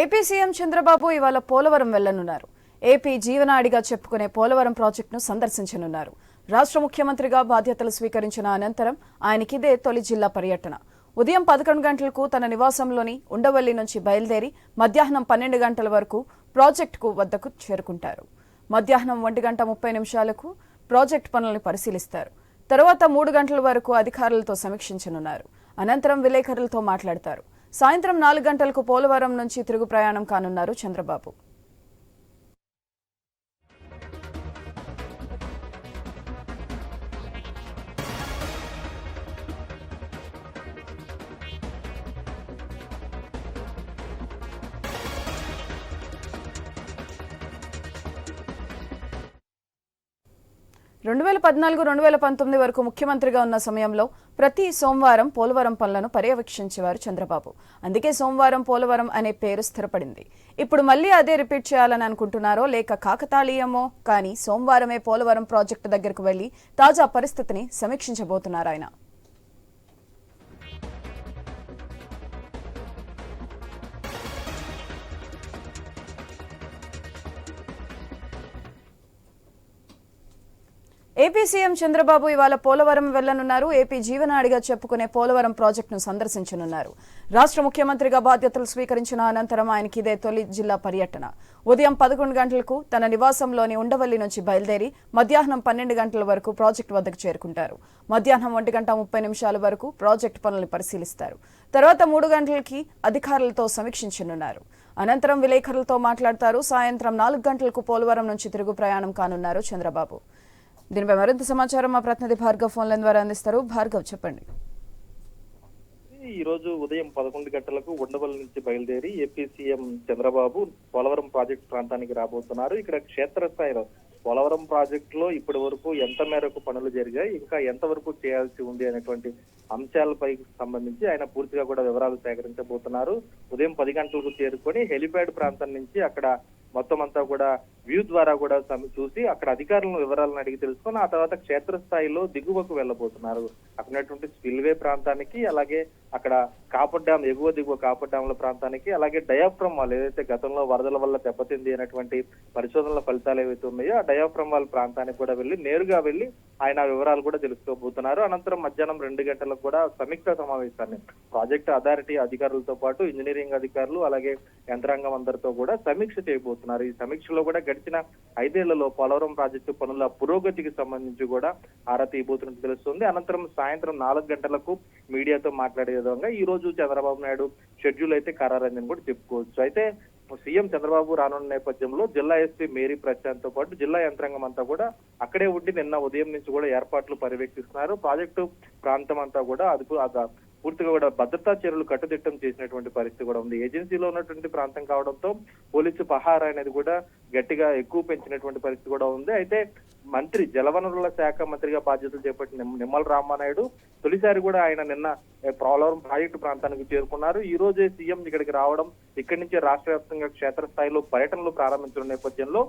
AP CM Chandrababu ఇవాళ Polavaram వెళ్ళనున్నారు AP జీవనాడిగా చెప్పుకునే పోలవరం ప్రాజెక్టును సందర్శించనున్నారు. రాష్ట్ర ముఖ్యమంత్రిగా బాధ్యతలు స్వీకరించిన అనంతరం ఆయనకిదే తొలి జిల్లా పర్యటన. ఉదయం పదకొండు గంటలకు తన నివాసంలోని ఉండవల్లి నుంచి బయలుదేరి మధ్యాహ్నం పన్నెండు గంటల వరకు ప్రాజెక్టుకు వద్దకు చేరుకుంటారు. మధ్యాహ్నం ఒంటి గంట ముప్పై నిమిషాలకు ప్రాజెక్టు పనులను పరిశీలిస్తారు. తరువాత మూడు గంటల వరకు అధికారులతో సమీక్షించనున్నారు. అనంతరం విలేకరులతో మాట్లాడతారు. సాయంత్రం నాలుగు గంటలకు పోలవరం నుంచి తిరుగు ప్రయాణం కానున్నారు చంద్రబాబు. రెండు వేల పద్నాలుగు రెండు వేల పంతొమ్మిది వరకు ముఖ్యమంత్రిగా ఉన్న సమయంలో ప్రతి సోమవారం పోలవరం పనులను పర్యవేక్షించేవారు చంద్రబాబు. అందుకే సోమవారం పోలవరం అనే పేరు స్థిరపడింది. ఇప్పుడు మళ్ళీ అదే రిపీట్ చేయాలని అనుకుంటున్నారో లేక కాకతాళీయమో? కానీ సోమవారమే పోలవరం ప్రాజెక్టు దగ్గరకు వెళ్ళి తాజా పరిస్థితిని సమీక్షించబోతున్నారు ఆయన. ఏపీ సీఎం చంద్రబాబు ఇవాళ పోలవరం వెళ్ళనున్నారు ఏపీ జీవనాడిగా చెప్పుకునే పోలవరం ప్రాజెక్టును సందర్శించనున్నారు. రాష్ట్ర ముఖ్యమంత్రిగా బాధ్యతలు స్వీకరించిన అనంతరం ఆయనకి ఇదే తొలి జిల్లా పర్యటన. ఉదయం పదకొండు గంటలకు తన నివాసంలోని ఉండవల్లి నుంచి బయలుదేరి మధ్యాహ్నం పన్నెండు గంటల వరకు ప్రాజెక్టు వద్దకు చేరుకుంటారు. మధ్యాహ్నం ఒంటి గంట ముప్పై నిమిషాల వరకు ప్రాజెక్టు పనులను పరిశీలిస్తారు. తర్వాత మూడు గంటలకి అధికారులతో సమీక్షించనున్నారు. అనంతరం విలేకరులతో మాట్లాడతారు. సాయంత్రం నాలుగు గంటలకు పోలవరం నుంచి తిరుగు ప్రయాణం కానున్నారు చంద్రబాబు. దీనిపై మరింత సమాచారం మా ప్రతినిధి భార్గవ్ ఫోన్ లైన్ ద్వారా అందిస్తారు. భార్గవ్ చెప్పండి. ఈ రోజు ఉదయం పదకొండు గంటలకు ఉండవల్లి నుంచి బయలుదేరి AP CM Chandrababu Polavaram project ప్రాంతానికి రాబోతున్నారు. ఇక్కడ క్షేత్రస్థాయిలో పోలవరం ప్రాజెక్టు లో ఇప్పటి వరకు ఎంత మేరకు పనులు జరిగాయి ఇంకా ఎంత వరకు చేయాల్సి ఉంది అనేటువంటి అంశాలపై సంబంధించి ఆయన పూర్తిగా కూడా వివరాలు సేకరించబోతున్నారు. ఉదయం పది గంటలకు చేరుకొని హెలిప్యాడ్ ప్రాంతం నుంచి అక్కడ మొత్తం అంతా కూడా వ్యూ ద్వారా కూడా చూసి అక్కడ అధికారులను వివరాలను అడిగి తెలుసుకొని ఆ తర్వాత క్షేత్రస్థాయిలో దిగువకు వెళ్ళబోతున్నారు. అక్కడ స్పిల్వే ప్రాంతానికి అలాగే అక్కడ కాపర్ డ్యామ్ ఎగువ దిగువ కాపర్ డ్యామ్ల ప్రాంతానికి అలాగే డయాఫ్రమ్ వాల్ ఏదైతే గతంలో వరదల వల్ల దెబ్బతింది అనేటువంటి పరిశోధనల ఫలితాలు ఏవైతే ఉన్నాయో ఆ డయాఫ్రమ్ వాల్ ప్రాంతానికి కూడా వెళ్ళి నేరుగా వెళ్ళి ఆయన వివరాలు కూడా తెలుసుకోబోతున్నారు. అనంతరం మధ్యాహ్నం రెండు గంటలకు కూడా సమీక్ష సమావేశాన్ని ప్రాజెక్ట్ అథారిటీ అధికారులతో పాటు ఇంజనీరింగ్ అధికారులు అలాగే యంత్రాంగం అందరితో కూడా సమీక్ష చేయబోతున్నారు. ఈ సమీక్షలో కూడా గడిచిన ఐదేళ్ళలో పోలవరం ప్రాజెక్టు పనుల పురోగతికి సంబంధించి కూడా ఆరా తీయబోతున్నట్టు తెలుస్తుంది. అనంతరం సాయంత్రం నాలుగు గంటలకు మీడియాతో మాట్లాడే విధంగా ఈ రోజు చంద్రబాబు నాయుడు షెడ్యూల్ అయితే ఖరారైందని కూడా చెప్పుకోవచ్చు. అయితే సీఎం చంద్రబాబు రానున్న నేపథ్యంలో జిల్లా ఎస్పీ మేరీ ప్రశాంత్తో పాటు జిల్లా యంత్రాంగం అంతా కూడా అక్కడే ఉండి నిన్న ఉదయం నుంచి కూడా ఏర్పాట్లు పర్యవేక్షిస్తున్నారు. ప్రాజెక్టు ప్రాంతం అంతా కూడా అదుపు పూర్తిగా కూడా భద్రతా చర్యలు కట్టుదిట్టం చేసినటువంటి పరిస్థితి కూడా ఉంది. ఏజెన్సీలో ఉన్నటువంటి ప్రాంతం కావడంతో పోలీసు పహారా అనేది కూడా గట్టిగా ఎక్కువ పెంచినటువంటి పరిస్థితి కూడా ఉంది. అయితే మంత్రి జలవనరుల శాఖ మంత్రిగా బాధ్యతలు చేపట్టిన నిమ్మల రామానాయుడు తొలిసారి కూడా ఆయన నిన్న పోలవరం ప్రాజెక్టు ప్రాంతానికి చేరుకున్నారు. ఈ రోజే సీఎం ఇక్కడికి రావడం ఇక్కడి నుంచి రాష్ట్ర వ్యాప్తంగా క్షేత్రస్థాయిలో పర్యటనలు ప్రారంభించిన నేపథ్యంలో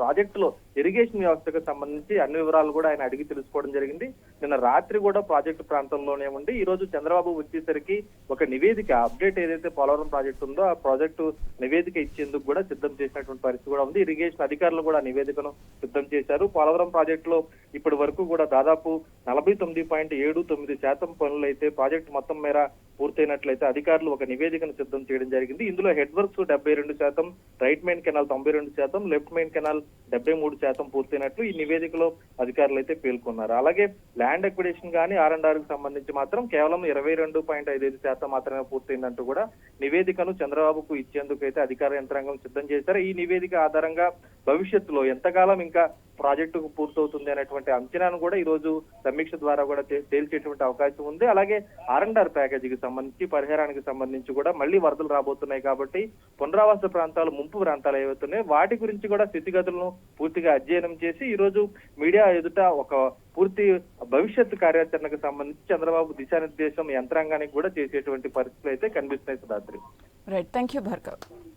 ప్రాజెక్టులో ఇరిగేషన్ వ్యవస్థకు సంబంధించి అన్ని వివరాలు కూడా ఆయన అడిగి తెలుసుకోవడం జరిగింది. నిన్న రాత్రి కూడా ప్రాజెక్టు ప్రాంతంలోనే ఉండి ఈ రోజు చంద్రబాబు వచ్చేసరికి ఒక నివేదిక అప్డేట్ ఏదైతే పోలవరం ప్రాజెక్టు ఉందో ఆ ప్రాజెక్టు నివేదిక ఇచ్చేందుకు కూడా సిద్ధం చేసినటువంటి పరిస్థితి కూడా ఉంది. ఇరిగేషన్ అధికారులు కూడా నివేదికను సిద్ధం చేశారు. పోలవరం ప్రాజెక్టులో ఇప్పటి వరకు కూడా దాదాపు నలభై తొమ్మిది పాయింట్ ఏడు తొమ్మిది శాతం పనులు అయితే ప్రాజెక్టు మొత్తం మేర పూర్తయినట్లయితే అధికారులు ఒక నివేదికను సిద్ధం చేయడం జరిగింది. ఇందులో హెడ్ వర్క్స్ డెబ్బై రెండు శాతం రైట్ మెయిన్ కెనాల్ తొంభై రెండు శాతం లెఫ్ట్ మెయిన్ కెనాల్ డెబ్బై మూడు శాతం పూర్తయినట్లు ఈ నివేదికలో అధికారులు అయితే పేర్కొన్నారు. అలాగే ల్యాండ్ అక్విడేషన్ కానీ ఆర్ అండ్ ఆర్కి సంబంధించి మాత్రం కేవలం ఇరవై రెండు పాయింట్ ఐదు శాతం మాత్రమే పూర్తయిందంటూ కూడా నివేదికను చంద్రబాబుకు ఇచ్చేందుకు అయితే అధికార యంత్రాంగం సిద్ధం చేశారు. ఈ నివేదిక ఆధారంగా భవిష్యత్తులో ఎంతకాలం ఇంకా ప్రాజెక్టు పూర్తవుతుంది అనేటువంటి అంచనాను కూడా ఈ రోజు సమీక్ష ద్వారా కూడా తేల్చేటువంటి అవకాశం ఉంది. అలాగే ఆర్ అండ్ ఆర్ ప్యాకేజీకి సంబంధించి పరిహారానికి సంబంధించి కూడా మళ్ళీ వరదలు రాబోతున్నాయి కాబట్టి పునరావాస ప్రాంతాలు ముంపు ప్రాంతాలు ఏవైతున్నాయి వాటి గురించి కూడా స్థితిగతులను పూర్తిగా అధ్యయనం చేసి ఈ రోజు మీడియా ఎదుట ఒక పూర్తి భవిష్యత్తు కార్యాచరణకు సంబంధించి చంద్రబాబు దిశానిర్దేశం యంత్రాంగానికి కూడా చేసేటువంటి పరిస్థితులు అయితే కనిపిస్తున్నాయి Sudhatri right thank you Bhargav